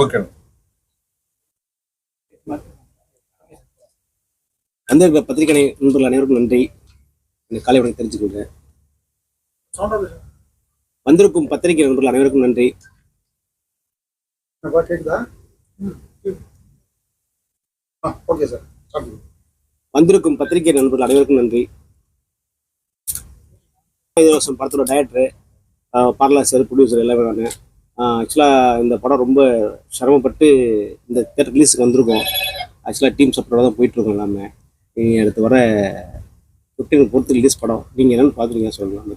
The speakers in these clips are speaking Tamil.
ஓகே. வந்திருக்க பத்திரிகை நண்பர்கள் அனைவருக்கும் நன்றி. இந்த காலை வணக்கம் தெரிஞ்சுக்கொள்கிறேன். வந்திருக்கும் பத்திரிகை நண்பர்கள் அனைவருக்கும் நன்றி. வந்திருக்கும் பத்திரிகை நண்பர்கள் அனைவருக்கும் நன்றி. வருஷம் படத்தோட டைரக்டரு பாடலாசிரியர் ப்ரொடியூசர் எல்லாமே நான் ஆக்சுவலாக இந்த படம் ரொம்ப சிரமப்பட்டு இந்த தேட்டர் ரிலீஸுக்கு வந்திருக்கோம். ஆக்சுவலாக டீம் சப்போர்ட்டோட தான் போயிட்டுருக்கோம் எல்லாமே. நீங்கள் அடுத்து வர ஃபிஃப்டீன் பொறுத்து ரிலீஸ் படம். நீங்கள் என்னென்னு பார்த்துருக்கீங்க சொல்லலாம் அந்த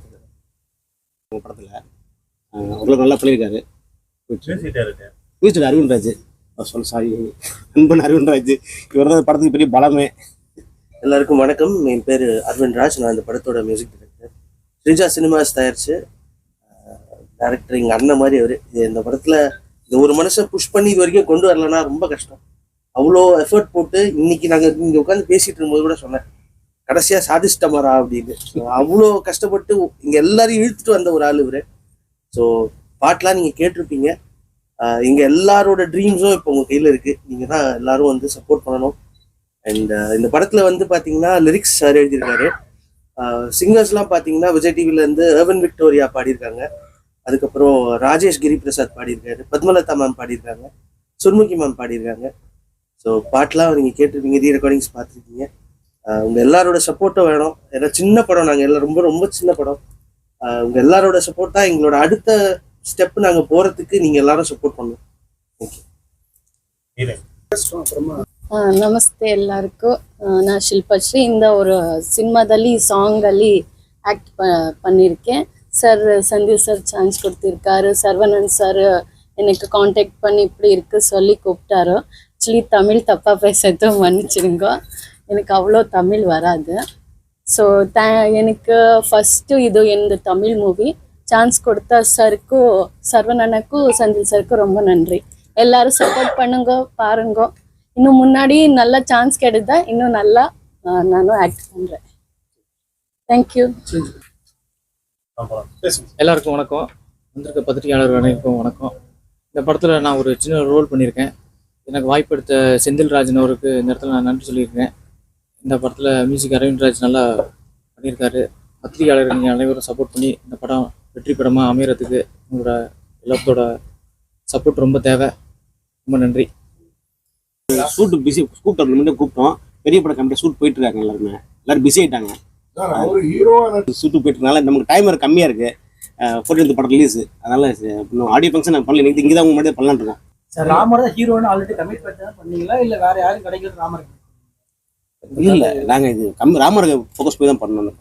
உங்கள் படத்தில். அவ்வளோ நல்லா பண்ணியிருக்காரு. மியூசிக் அரவிந்த் அவர் சொல்ல சாரி நண்பன் அரவிந்த் ராஜ். இவர் தான் படத்துக்கு பெரிய பலமே. எல்லாருக்கும் வணக்கம். என் பேர் அரவிந்த் ராஜ். நான் இந்த படத்தோட மியூசிக் டைரக்டர் ஸ்ரீஜா சினிமாஸ் தயாரிச்சு டேரக்டர் எங்கள் அண்ணன் மாதிரி அவர். இந்த படத்தில் இந்த ஒரு மனுஷன் புஷ் பண்ணி இது வரைக்கும் கொண்டு வரலன்னா ரொம்ப கஷ்டம். அவ்வளோ எஃபர்ட் போட்டு இன்னைக்கு நாங்கள் இங்கே உட்காந்து பேசிட்டு இருக்கும்போது கூட சொன்னேன். கடைசியாக சாதிச்சிட்டமாரா அப்படின்னு. அவ்வளோ கஷ்டப்பட்டு இங்கே எல்லாரையும் இழுத்துட்டு வந்த ஒரு ஆள் இவர். ஸோ பாட்டெலாம் நீங்கள் கேட்டிருப்பீங்க. இங்கே எல்லாரோட ட்ரீம்ஸும் இப்போ உங்க கையில இருக்கு. நீங்க தான் எல்லாரும் வந்து சப்போர்ட் பண்ணணும். அண்ட் இந்த படத்துல வந்து பாத்தீங்கன்னா லிரிக்ஸ் சார் எழுதியிருக்காரு. சிங்கர்ஸ்லாம் பாத்தீங்கன்னா விஜய் டிவில இருந்து ஏர்வன் விக்டோரியா பாடியிருக்காங்க. அதுக்கப்புறம் ராஜேஷ் கிரி பிரசாத் பாடியிருக்காரு பத்மலதா மேம் பாடியிருக்காங்க சுர்முகி மேம் பாடியிருக்காங்க. ஸோ பாட்டெலாம் நீங்கள் கேட்டிருப்பீங்க ரீ ரெக்கார்டிங்ஸ் பார்த்துருக்கீங்க உங்கள் எல்லாரோட சப்போர்ட்டும் வேணும். ஏன்னா சின்ன படம் நாங்கள் எல்லாம் ரொம்ப ரொம்ப சின்ன படம். உங்கள் எல்லாரோட சப்போர்ட் தான் எங்களோட அடுத்த ஸ்டெப் நாங்கள் போகிறதுக்கு நீங்கள் எல்லாரும் சப்போர்ட் பண்ணணும். தேங்க்யூ ನಮಸ್ತೆ ಎಲ್ಲರಿಗೂ ನಾ ಶಿಲ್ಪಶ್ರೀ ಇಂದ ಒಂದು ಸಿನಿಮಾದಲ್ಲಿ ಸಾಂಗಲ್ಲಿ ಆ್ಯಕ್ಟ್ ಪನ್ನಿರ್ಕೆ சார் சந்தீப் சார் சான்ஸ் கொடுத்துருக்காரு. சர்வனந்த் சார் எனக்கு காண்டாக்ட் பண்ணி இப்படி இருக்கு சொல்லி கூப்பிட்டாரு. ஆக்சுவலி தமிழ் தப்பாக பேசுறது மன்னிச்சிருங்க எனக்கு அவ்வளோ தமிழ் வராது. ஸோ த எனக்கு ஃபஸ்ட்டு இது இந்த தமிழ் மூவி சான்ஸ் கொடுத்த சருக்கும் சர்வனனுக்கும் சந்தில் சருக்கும் ரொம்ப நன்றி. எல்லாரும் சப்போர்ட் பண்ணுங்க பாருங்க. இன்னும் முன்னாடி நல்ல சான்ஸ் கிடைத்தா இன்னும் நல்லா நானும் ஆக்ட் பண்றேன். தேங்க்யூ எல்லாருக்கும் வணக்கம். வந்திருக்க பத்திரிகையாளர் அனைவருக்கும் வணக்கம். இந்த படத்தில் நான் ஒரு சின்ன ரோல் பண்ணியிருக்கேன். எனக்கு வாய்ப்பு எடுத்த செந்தில் ராஜன் அவருக்கு இந்த இடத்துல நான் நன்றி சொல்லியிருக்கேன். இந்த படத்தில் மியூசிக் அரவிந்த் ராஜ் நல்லா பண்ணியிருக்காரு. பத்திரிகையாளர்கள் நீங்கள் அனைவரும் சப்போர்ட் பண்ணி இந்த படம் வெற்றி படமாக அமையறதுக்கு உங்களோட எல்லாத்தோட சப்போர்ட் ரொம்ப தேவை. ரொம்ப நன்றி. ஷூட் பிஸி கூப்பிட்டோம் முன்னாடி கூப்பிட்டோம். பெரிய படம் கம்மியாக ஷூட் போயிட்டு இருக்காங்க எல்லாருமே. எல்லாரும் பிஸி ஆயிட்டாங்க. சார் அவர் ஹீரோவா ஷூட்டு போயிட்டு இருக்கனால நமக்கு டைம் கம்மியாக இருக்கு. ஃபோர்டீன்த் படம் ரிலீஸ் அதனால இன்னும் ஆடியோ ஃபங்க்ஷன் நாங்கள் பண்ணல. இங்கே தான் உங்க முன்னாடி பண்ணலான்னு இருக்கோம். சார் ராமர் தான் ஹீரோன்னு ஆல்ரெடி கமிட் பண்ணி பண்ணீங்களா? இல்ல வேற யாரும் கிடைக்கிறது ராமர்? இல்லை நாங்கள் இது கம்மி ராமருக்கு ஃபோக்கஸ் போய் தான் பண்ணணும்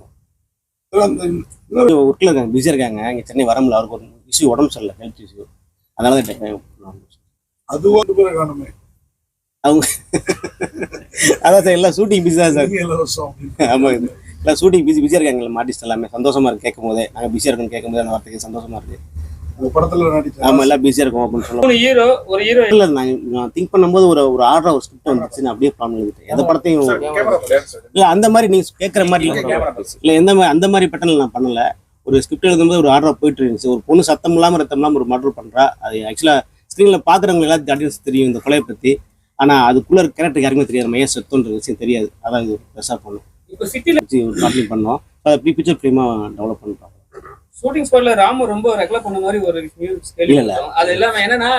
ஒர்க்கில் இருக்காங்க பிஸியாக இருக்காங்க. இங்கே சென்னை வர முடியல அவருக்கு ஒரு இஷ்யூ உடம்பு சரியில்லை ஹெல்த் இஷ்யூ அதனால தான் time அது வந்து பேரை காணுமே. அவங்க அதான் சார் எல்லாம் ஷூட்டிங் பிஸி தான் சார். ஆமாம் எல்லாம் ஷூட்டிங் பிஸி பிஸியாக இருக்காங்க ஆர்டிஸ்ட் எல்லாமே. சந்தோஷமா இருக்கு கேட்கும் போதே நாங்கள் பிஸியாக இருக்கோம்னு கேட்கும் போதே அந்த வார்த்தைக்கு சந்தோஷமா இருக்கு. அந்த படத்துல நடிச்ச ஆமாம் எல்லாம் பிஸியாக இருக்கும் அப்படின்னு சொல்லுவோம் மூணு ஹீரோ ஒரு ஹீரோ இல்லை நான் திங்க் பண்ணும்போது ஒரு ஒரு ஆர்டர் ஒரு ஸ்கிரிப்ட் வந்துச்சு நான் அப்படியே ப்ளான் எழுதிட்டேன் எந்த படத்தையும் இல்லை அந்த மாதிரி நீங்கள் கேட்குற மாதிரி இல்லை எந்த மாதிரி அந்த மாதிரி பேட்டர்ல நான் பண்ணல. ஒரு ஸ்கிரிப்ட் எழுதும்போது ஒரு ஆர்டர் போயிட்டு இருந்துச்சு. ஒரு பொண்ணு சத்தம் இல்லாமல் ரத்தம் இல்லாமல் ஒரு மர்டர் பண்ணுறா அது ஆக்சுவலாக ஸ்க்ரீனில் பார்க்குறவங்க எல்லாத்தையும் ஆடியன்ஸ் தெரியும் இந்த கொலையை பற்றி ஆனால் அதுக்குள்ளே கேரக்டர் யாருமே தெரியாது. நம்ம ஏன் செத்தோன்ற விஷயம் தெரியாது. அதான் இது பெருசாக பண்ணோம். இப்போ ஒரு ப்ராப்ளம் பண்ணோம். அதை ப்ரீ பிக்சர் ஃபிலிமாக டெவலப் பண்ணுறோம் ஷூட்டிங் ஸ்பாட்ல ராமு ரொம்ப ரெக்லா பண்ண மாதிரி ஒரு நியூஸ் அது இல்லாம என்னன்னா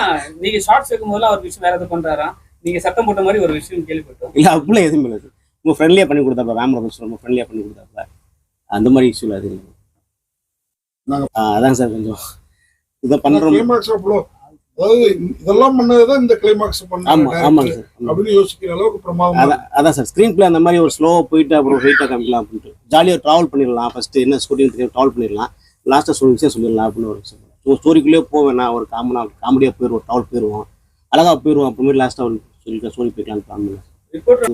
நீங்க ஷார்ட்ஸ் வைக்கும் போது அவர் விஷயம் வேற எதாவது பண்றாராம். நீங்க சத்தம் போட்ட மாதிரி ஒரு விஷயம் கேள்விப்பட்டோம். இல்லை அப்படிலாம் எதுவும் இல்லை. ரொம்ப ஃப்ரெண்ட்லியாக பண்ணி கொடுத்தாப்ப ராம் ரமேஷ் ரொம்ப ஃப்ரெண்ட்லியாக பண்ணி கொடுத்தாப்ப அந்த மாதிரி இஷ்யூல அது இல்லை. அதான் சார் கொஞ்சம் இதை அவ்வளோ அதாவது இதெல்லாம் பண்ணதுதான் இந்த கிளைமாக்ஸ் பண்ண ஆமாம் ஆமாங்க சார். அப்படின்னு யோசிக்கிற அளவுக்கு பிரமாதமா அதான் சார். ஸ்க்ரீன் பிளே அந்த மாதிரி ஒரு ஸ்லோவாக போயிட்டு அப்புறம் வெயிட்டாக காமிக்கலாம் அப்படின்ட்டு ஜாலியாக ட்ராவல் பண்ணிடலாம். ஃபஸ்ட்டு என்ன தெரியும் ட்ராவல் பண்ணிடலாம். லாஸ்ட்டாக சொல்லி விஷயம் சொல்லிடலாம் அப்படின்னு ஒரு விஷயம். ஸ்டோரிக்குள்ளேயே போவேன் ஒரு காமனாக காமெடியாக போயிடுவோம் ட்ராவல் போயிடுவோம். அழகாக போயிடுவோம். அப்புறமேட்டு லாஸ்ட்டாக ஒரு சொல்லிட்டு ஸ்டோரி போய்க்கலான்னு பிளான் பண்ணேன்.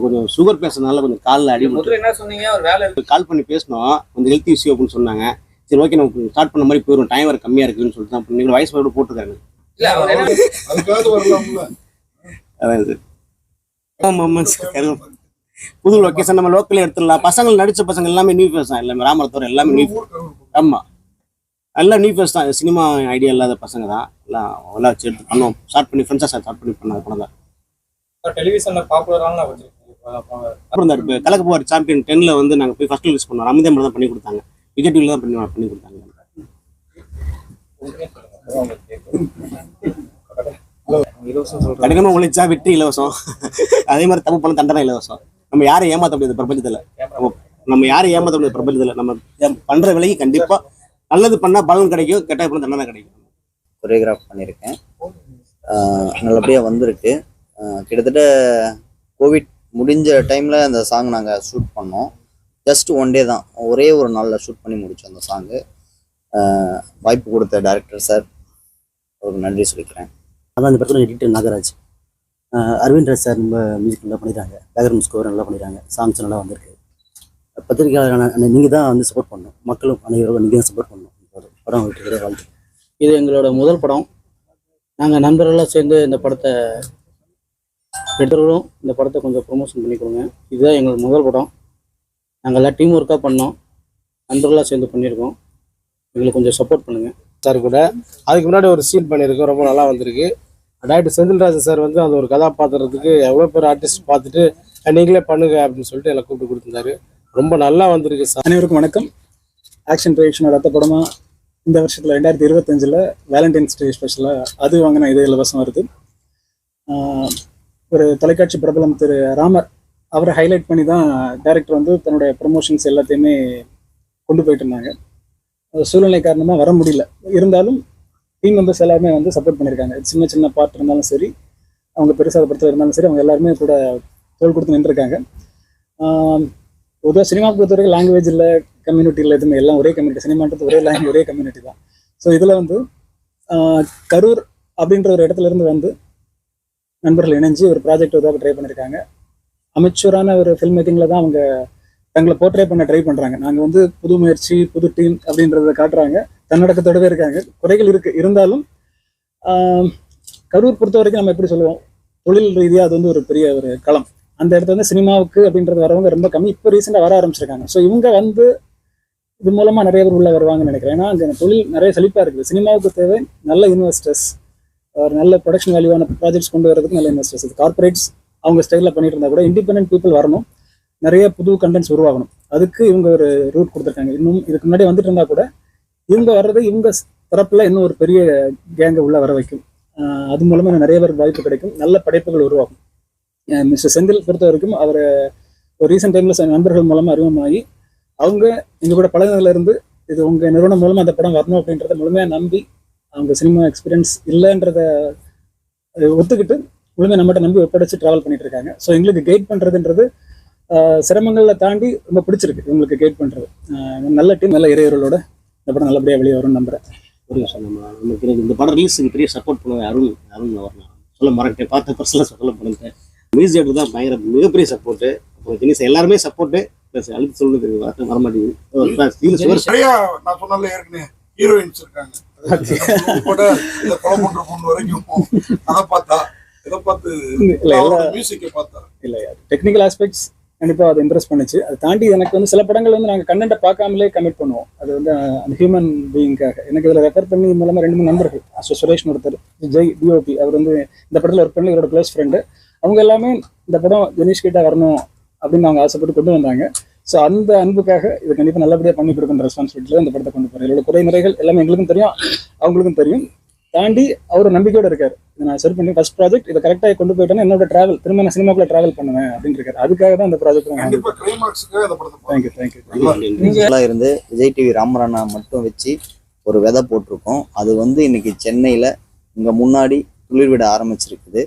கொஞ்சம் சுகர் பேசுறதுனால கொஞ்சம் காலில் அடி முதல்ல என்ன சொன்னீங்க? ஒரு வேலை இருக்கு. கால் பண்ணி பேசினோம். கொஞ்சம் ஹெல்த் இஷ்யூ அப்படின்னு சொன்னாங்க. சரி ஓகே நம்ம ஸ்டார்ட் பண்ண மாதிரி போயிடும் டைம் வேறு கம்மியாக இருக்குன்னு சொல்லிட்டு தான் நீங்கள் வயசு கூட போட்டுருக்காங்க. அதான் சார். புது லொக்கேஷன் நம்ம லோக்கலே எடுத்துடலாம். பசங்க நடிச்ச பசங்க எல்லாமே நியூ ஃபேஸ் தான். எல்லாமே ராமரத்தோர் எல்லாமே நியூ ஆமா. எல்லாம் நியூ ஃபேஸ் தான். சினிமா ஐடியா இல்லாத பசங்க தான். எல்லாம் எல்லாம் வச்சு எடுத்து பண்ணோம் ஸ்டார்ட் பண்ணி ஃப்ரெண்ட்ஸாக ஸ்டார்ட் பண்ணி பண்ண படம் தான். டெலிவிஷன்ல பாப்புலரான அப்புறம் இந்த இப்போ கலக்க போவார் சாம்பியன் டென்னில் வந்து நாங்கள் போய் ஃபர்ஸ்ட் ரிலீஸ் பண்ணோம். அமிதம் தான் பண்ணி கொடுத்தாங்க. விஜய் டிவியில் தான் பண்ணி பண்ணி கொடுத்தாங்க. இலவசம் கடினமாக உழைச்சா வெற்றி இலவசம். அதே மாதிரி தப்பு பண்ண தண்டனை இலவசம். நம்ம யாரையும் ஏமாற்ற முடியாது பிரபஞ்சத்தில். நம்ம யாரையும் ஏமாற்ற முடியாது பிரபஞ்சத்தில். நம்ம பண்ற விலைக்கு கண்டிப்பா நல்லது பண்ணா பலன் கிடைக்கும் கெட்ட பண்ண தண்டனை கிடைக்கும். கொரியோகிராஃப் பண்ணியிருக்கேன் நல்லபடியாக வந்திருக்கு. கிட்டத்தட்ட கோவிட் முடிஞ்ச டைமில் அந்த சாங் நாங்கள் ஷூட் பண்ணோம். ஜஸ்ட் ஒன் டே தான். ஒரே ஒரு நாளில் ஷூட் பண்ணி முடித்தோம் அந்த சாங்கு வாய்ப்பு கொடுத்த டேரக்டர் சார் அவருக்கு நன்றி சொல்லிக்கிறேன். அதான் இந்த படத்தில் எடிட்டர் நாகராஜ். அரவிந்த் ராஜ் சார் ரொம்ப மியூசிக் நல்லா பண்ணிடுறாங்க. பேக்ரவுண்ட் ஸ்கோர் நல்லா பண்ணிடுறாங்க. சாங்ஸ் நல்லா வந்திருக்கு. பத்திரிகையாளரான நீங்கள் தான் வந்து சப்போர்ட் பண்ணணும். மக்களும் அனைவரும் நீங்கள் தான் சப்போர்ட் பண்ணணும். படம் படம் வாழ்த்து இது எங்களோட முதல் படம். நாங்கள் நண்பர்களாக சேர்ந்து இந்த படத்தை பெற்றோரும் இந்த படத்தை கொஞ்சம் ப்ரொமோஷன் பண்ணி கொடுங்க இதுதான் எங்களோட முதல் படம். நாங்கள் எல்லாம் டீம் ஒர்க்காக பண்ணோம். நண்பர்களாக சேர்ந்து பண்ணியிருக்கோம். எங்களுக்கு கொஞ்சம் சப்போர்ட் பண்ணுங்கள் சார் கூட. அதுக்கு முன்னாடி ஒரு சீன் பண்ணியிருக்கோம். ரொம்ப நல்லா வந்திருக்கு. டாக்டர் செந்தில்ராஜன் சார் வந்து அந்த ஒரு கதாபாத்திரத்துக்கு எவ்வளோ பேர் ஆர்டிஸ்ட் பார்த்துட்டு நீங்களே பண்ணுங்க அப்படின்னு சொல்லிட்டு எல்லாம் கூப்பிட்டு கொடுத்துருந்தாரு. ரொம்ப நல்லா வந்திருக்கு சார். அனைவருக்கும் வணக்கம். ஆக்ஷன் ரியாக்ஷனோட அடுத்த படமா இந்த வருஷத்தில் ரெண்டாயிரத்தி இருபத்தஞ்சில் வேலண்டைன்ஸ் டே ஸ்பெஷலாக அது வாங்கின இது இலவசம் வருது. ஒரு தொலைக்காட்சி பிரபலம் திரு ராமர் அவரை ஹைலைட் பண்ணி தான் டேரக்டர் வந்து தன்னுடைய ப்ரொமோஷன்ஸ் எல்லாத்தையுமே கொண்டு போயிட்டு இருந்தாங்க. சூழ்நிலை காரணமாக வர முடியல. இருந்தாலும் டீம் மெம்பர்ஸ் எல்லாருமே வந்து சப்போர்ட் பண்ணியிருக்காங்க சின்ன சின்ன பார்ட் இருந்தாலும் சரி அவங்க பெருசாக படத்தில் இருந்தாலும் சரி அவங்க எல்லாருமே கூட தோல் கொடுத்து நின்றுருக்காங்க. பொதுவாக சினிமா பொறுத்தவரைக்கும் லாங்குவேஜ் இல்லை கம்யூனிட்டி இல்லை எதுவுமே எல்லாம் ஒரே கம்யூனிட்டி சினிமான்றது ஒரே லாங்குவேஜ் ஒரே கம்யூனிட்டி தான். ஸோ இதில் வந்து கரூர் அப்படின்ற ஒரு இடத்துல இருந்து வந்து நண்பர்கள் இணைஞ்சு ஒரு ப்ராஜெக்ட் உருவாக்க ட்ரை பண்ணியிருக்காங்க அமைச்சூரான ஒரு ஃபில்ம் மேக்கிங்கில் தான் அவங்க தங்களை போர்ட்ரே பண்ண ட்ரை பண்ணுறாங்க நாங்கள் வந்து புது முயற்சி புது டீம் அப்படின்றத காட்டுறாங்க. தன்னடக்கத்தோடவே இருக்காங்க. குறைகள் இருக்குது இருந்தாலும் கரூர் பொறுத்த வரைக்கும் நம்ம எப்படி சொல்லுவோம்? தொழில் ரீதியாக அது வந்து ஒரு பெரிய ஒரு களம். அந்த இடத்துல வந்து சினிமாவுக்கு அப்படின்றது வரவங்க ரொம்ப கம்மி. இப்போ ரீசெண்டாக வர ஆரம்பிச்சிருக்காங்க. ஸோ இவங்க வந்து இது மூலமாக நிறைய பேர் உள்ளே வருவாங்கன்னு நினைக்கிறேன். ஏன்னா அந்த தொழில் நிறைய செழிப்பாக இருக்குது. சினிமாவுக்கு தேவை நல்ல இன்வெஸ்டர்ஸ் ஒரு நல்ல ப்ரொடக்ஷன் வேல்யூவான ப்ராஜெக்ட்ஸ் கொண்டு வரதுக்கு நல்ல இன்வெஸ்டர்ஸ் இது கார்பரேட்ஸ் அவங்க ஸ்டைலில் பண்ணிட்டு இருந்தால் கூட இண்டிபெண்டன்ட் பீப்புள் வரணும். நிறைய புது கண்டென்ட்ஸ் உருவாகணும். அதுக்கு இவங்க ஒரு ரூட் கொடுத்துருக்காங்க. இன்னும் இதுக்கு முன்னாடி வந்துட்டு இருந்தா கூட இவங்க வர்றது இவங்க தரப்புல இன்னும் ஒரு பெரிய கேங்கை உள்ள வர வைக்கும். அது மூலமா நிறைய பேருக்கு வாய்ப்பு கிடைக்கும். நல்ல படைப்புகள் உருவாகும். மிஸ்டர் செந்தில் பொறுத்த வரைக்கும் அவர் ஒரு ரீசெண்ட் டைம்ல நண்பர்கள் மூலமா அறிமுகமாகி அவங்க எங்க கூட பழகுனதுல இருந்து இது உங்க நிறுவனம் மூலமா அந்த படம் வரணும் அப்படின்றத முழுமையா நம்பி அவங்க சினிமா எக்ஸ்பீரியன்ஸ் இல்லைன்றத ஒத்துக்கிட்டு முழுமையாக நம்மகிட்ட நம்பி ஒப்படைச்சு டிராவல் பண்ணிட்டு இருக்காங்க. ஸோ எங்களுக்கு கைட் பண்றதுன்றது சிரமங்களை தாண்டி ரொம்ப பிடிச்சிருக்கு இவங்களுக்கு கைட் பண்றது. ஆஹ், நல்ல டீம் நல்ல இறையர்களோட இந்த படம் நல்லபடியா வெளியே வரும்னு நம்புறேன். ஒரு விஷயம் நம்ம நமக்கு இந்த படம் ரிலீஸுக்கு பெரிய சப்போர்ட் பண்ணுவேன் அருண் அருண் நான் சொல்ல மறந்துட்டேன். பார்த்த பர்சனலாக சொல்ல பண்ணுறேன் மியூசிக் தான் பயங்கர மிகப்பெரிய சப்போர்ட்டு அப்புறம் தினேஷ் எல்லாருமே சப்போர்ட்டு ப்ளஸ் அழுத்து சொல்லுறது வார்த்தை வர மாட்டேங்குது. நிறைய நான் சொன்னல ஏற்கனவே ஹீரோயின்ஸ் இருக்காங்க. கூட இந்த பொண்ணு வரைக்கும் அதை பார்த்தா இதை பார்த்து இல்ல எல்லா மியூசிக்கை பார்த்தா. இல்லை டெக்னிக்கல் ஆஸ்பெக்ட்ஸ் கண்டிப்பாக அதை இம்ப்ரெஸ் பண்ணுச்சு. அதை தாண்டி எனக்கு வந்து சில படங்கள் வந்து நாங்கள் கண்டென்ட்டை பார்க்காமலே கமிட் பண்ணுவோம். அது வந்து அந்த ஹியூமன் பீயிங்காக எனக்கு இதில் ரெஃபர் பண்ணி மூலமாக ரெண்டு மூணு நண்பர்கள். அசோ சுரேஷ்னு ஒருத்தர் ஜெய் டிஓபி அவர் வந்து இந்த படத்தில் ஒர்க் பண்ணி இவரோட க்ளோஸ் ஃப்ரெண்டு அவங்க எல்லாமே இந்த படம் தினேஷ் கிட்ட வரணும் அப்படின்னு அவங்க ஆசைப்பட்டு கொண்டு வந்தாங்க. ஸோ அந்த அன்புக்காக இது கண்டிப்பாக நல்லபடியாக பண்ணி கொடுக்குற ரெஸ்பான்சிபிலிட்டியில் இந்த படத்தை கொண்டு போகிறேன் இதோட குறைமுறைகள் எல்லாமே எங்களுக்கும் தெரியும். அவங்களுக்கும் தெரியும். தாண்டி அவர் நம்பிக்கையோட இருக்காரு. இதை நான் சரி பண்ணி ஃபர்ஸ்ட் ப்ராஜெக்ட் இதை கரெக்டாக கொண்டு போயிட்டேன்னா என்னோட டிராவல் திரும்ப நான் சினிமாக்குள்ள டிராவல் பண்ணுவேன் அப்படின்னு இருக்காரு. அதுக்காக தான் ப்ராஜெக்ட் அந்த படத்தை தேங்க்யூ தேங்க்யூ நல்லா இருந்து விஜய் டிவி ராமராணா மட்டும் வச்சு ஒரு விதை போட்டிருக்கோம். அது வந்து இன்னைக்கு சென்னையில் இங்கே முன்னாடி துளிர் விட ஆரம்பிச்சிருக்குது.